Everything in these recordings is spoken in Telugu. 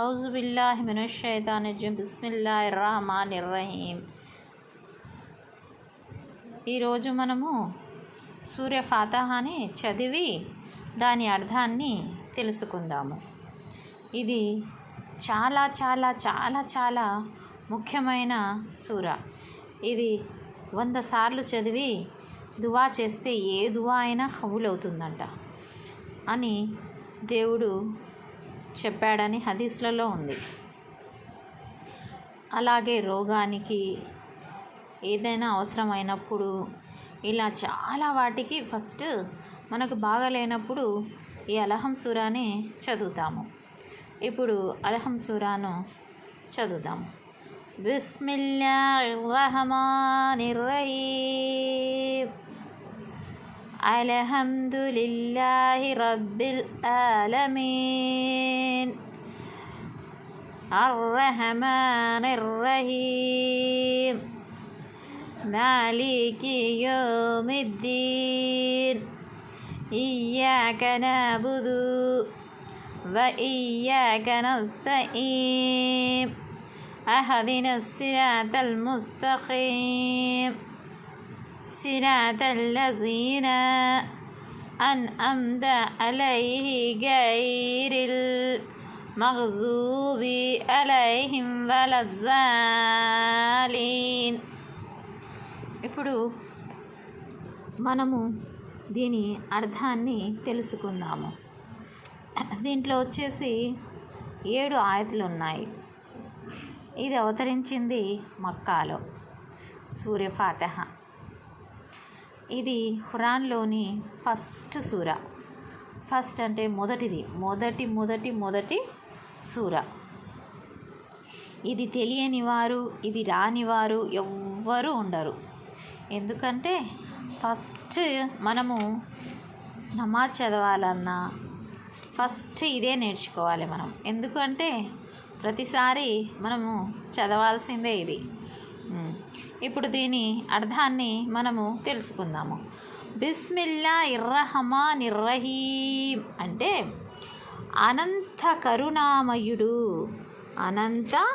ఔజుబిల్లాహి మినషైతానిజం బిస్మిల్లాహి రహమాన్ ఇర్రహీం ఈరోజు మనము సూర్య ఫాతహాని చదివి దాని అర్థాన్ని తెలుసుకుందాము. ఇది చాలా చాలా చాలా చాలా ముఖ్యమైన సూర. ఇది వంద సార్లు చదివి దువా చేస్తే ఏ దువా అయినా కబులవుతుందంట. అని దేవుడు చెప్పాడని హదీస్లలో ఉంది. అలాగే రోగానికి ఏదైనా అవసరమైనప్పుడు ఇలా చాలా వాటికి ఫస్ట్ మనకు బాగాలేనప్పుడు ఈ అలహం సూరాని చదువుతాము. ఇప్పుడు అలహం సూరాను చదువుదాము బిస్మిల్లాహిర్ రహీమ్. الحمد لله رب العالمين الرحمن الرحيم مالك يوم الدين إياك نعبد وإياك نستقيم أهدنا الصراط المستقيم صراط الذين أنعمت عليه غير المغضوب عليهم ولا الضالين ఇప్పుడు మనము దీని అర్థాన్ని తెలుసుకుందాము దీంట్లో వచ్చేసి ఏడు ఆయతులు ఉన్నాయి ఇది అవతరించింది మక్కాలో సూర్య ఫాతహ ఇది ఖురాన్లోని ఫస్ట్ సూర. ఫస్ట్ అంటే మొదటిది. మొదటి మొదటి మొదటి సూర. ఇది తెలియని వారు ఇది రానివారు ఎవ్వరూ ఉండరు. ఎందుకంటే ఫస్ట్ మనము నమాజ్ చదవాలన్నా ఫస్ట్ ఇదే నేర్చుకోవాలి మనం. ఎందుకంటే ప్రతిసారి మనము చదవాల్సిందే ఇది. ఇప్పుడు దీని అర్థాన్ని మనము తెలుసుకుందాము. బిస్మిల్లా ఇర్రహమాన్ ఇర్రహీం అంటే అనంత కరుణామయుడు అనంత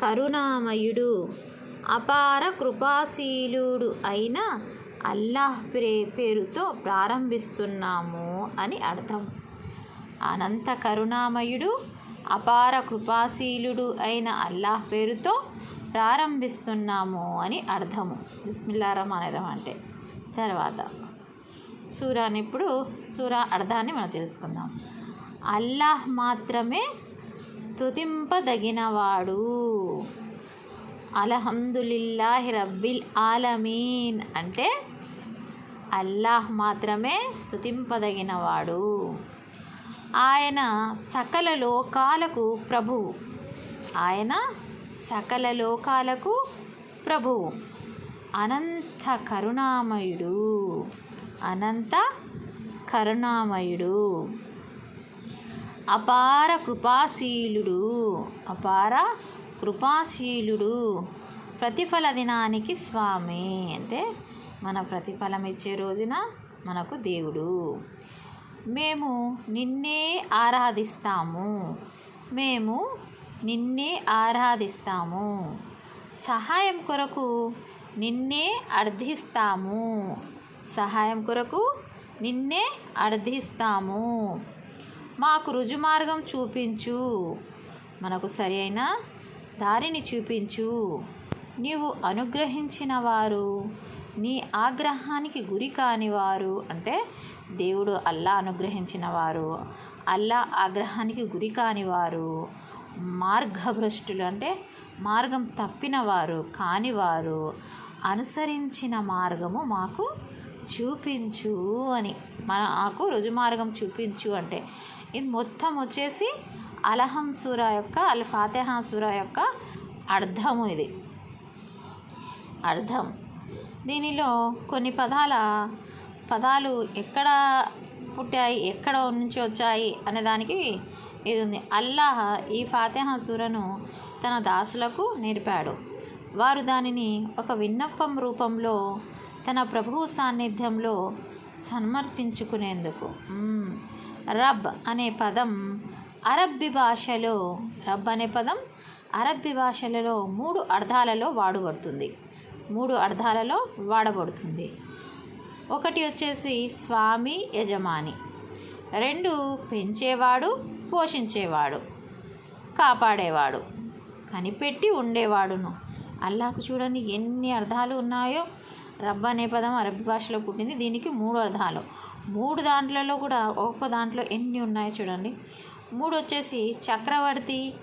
కరుణామయుడు అపార కృపాశీలుడు అయిన అల్లాహ్ ప్రే పేరుతో ప్రారంభిస్తున్నాము అని అర్థం. అనంత కరుణామయుడు అపార కృపాశీలుడు అయిన అల్లాహ్ పేరుతో ప్రారంభిస్తున్నాము అని అర్థము. బిస్మిల్లా రహమాన్ అంటే తర్వాత సూరాని ఇప్పుడు సూరా అర్థాన్ని మనం తెలుసుకుందాం. అల్లాహ్ మాత్రమే స్తుతింపదగినవాడు. అలహందుల్లాహి రబ్బిల్ ఆలమీన్ అంటే అల్లాహ్ మాత్రమే స్తుతింపదగినవాడు. ఆయన సకల లోకాలకు ప్రభువు. ఆయన సకల లోకాలకు ప్రభువు. అనంత కరుణామయుడు. అనంత కరుణామయుడు. అపార కృపాశీలుడు. అపార కృపాశీలుడు. ప్రతిఫల దినానికి స్వామి అంటే మన ప్రతిఫలం ఇచ్చే రోజున మనకు దేవుడు. మేము నిన్నే ఆరాధిస్తాము. మేము నిన్నే ఆరాధిస్తాము. సహాయం కొరకు నిన్నే అర్థిస్తాము సహాయం కొరకు నిన్నే అర్థిస్తాము మాకు రుజుమార్గం చూపించు. మనకు సరి అయిన దారిని చూపించు. నీవు అనుగ్రహించిన వారు నీ ఆగ్రహానికి గురి కాని వారు అంటే దేవుడు అల్లా అనుగ్రహించిన వారు అల్లా ఆగ్రహానికి గురి కానివారు మార్గభ్రష్టులు అంటే మార్గం తప్పిన వారు కానివారు అనుసరించిన మార్గము మాకు చూపించు అని. మన మాకు రుజుమార్గం చూపించు అంటే. ఇది మొత్తం వచ్చేసి అలహం సూర యొక్క అల్ ఫాతెహా సూర యొక్క అర్థము ఇది. అర్థం. దీనిలో కొన్ని పదాల పదాలు ఎక్కడ పుట్టాయి ఎక్కడ నుంచి వచ్చాయి అనే దానికి ఇది ఉంది అల్లాహ్ ఈ ఫాతెహా సూరను తన దాసులకు నేర్పాడు. వారు దానిని ఒక విన్నపం రూపంలో తన ప్రభువు సాన్నిధ్యంలో సమర్పించుకునేందుకు. రబ్ అనే పదం అరబ్బీ భాషలో రబ్ అనే పదం అరబ్బీ భాషలలో మూడు అర్థాలలో వాడబడుతుంది. మూడు అర్థాలలో వాడబడుతుంది. ఒకటి వచ్చేసి స్వామి యజమాని. రెండు పెంచేవాడు పోషించేవాడు కాపాడేవాడు కనిపెట్టి ఉండేవాడును. అల్లాకు చూడండి ఎన్ని అర్థాలు ఉన్నాయో. రబ్బ అనే పదం అరబీ భాషలో పుట్టింది. దీనికి మూడు అర్థాలు. మూడు దాంట్లలో కూడా ఒక్కొక్క దాంట్లో ఎన్ని ఉన్నాయో చూడండి. మూడు వచ్చేసి చక్రవర్తి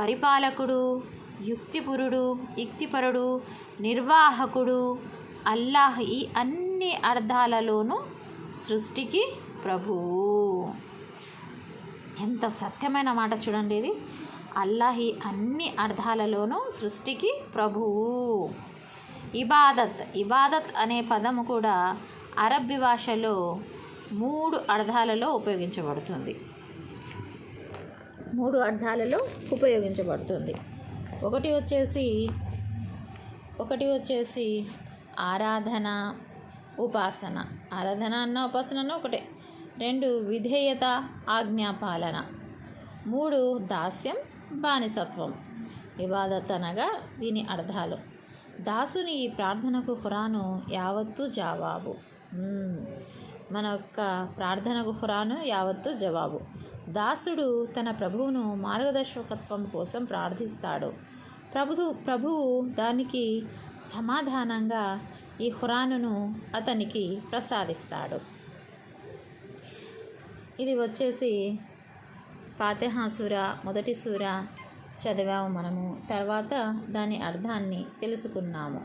పరిపాలకుడు యుక్తిపురుడు యుక్తిపరుడు నిర్వాహకుడు అల్లాహ్ ఈ అన్ని అర్థాలలోనూ సృష్టికి ప్రభువు. ఎంత సత్యమైన మాట చూడండి ఇది. అల్లాహి అన్ని అర్థాలలోనూ సృష్టికి ప్రభువు. ఇబాదత్ ఇబాదత్ అనే పదము కూడా అరబ్బీ భాషలో మూడు అర్థాలలో ఉపయోగించబడుతుంది. మూడు అర్థాలలో ఉపయోగించబడుతుంది. ఒకటి వచ్చేసి ఒకటి వచ్చేసి ఆరాధన ఉపాసన. ఆరాధన అన్న ఉపాసన అన్న ఒకటే. రెండు విధేయత ఆజ్ఞాపాలన. మూడు దాస్యం బానిసత్వం. ఇబాదత్ అనగా దీని అర్థాలు. దాసుని ఈ ప్రార్థనకు ఖురాను యావత్తు జవాబు. మన యొక్క ప్రార్థనకు ఖురాను యావత్తు జవాబు. దాసుడు తన ప్రభువును మార్గదర్శకత్వం కోసం ప్రార్థిస్తాడు. ప్రభువు ప్రభువు దానికి సమాధానంగా ఈ ఖురానును అతనికి ప్రసాదిస్తాడు. ఇది వచ్చేసి ఫాతిహా సూర మొదటి సూర చదివాము మనము. తర్వాత దాని అర్థాన్ని తెలుసుకున్నాము.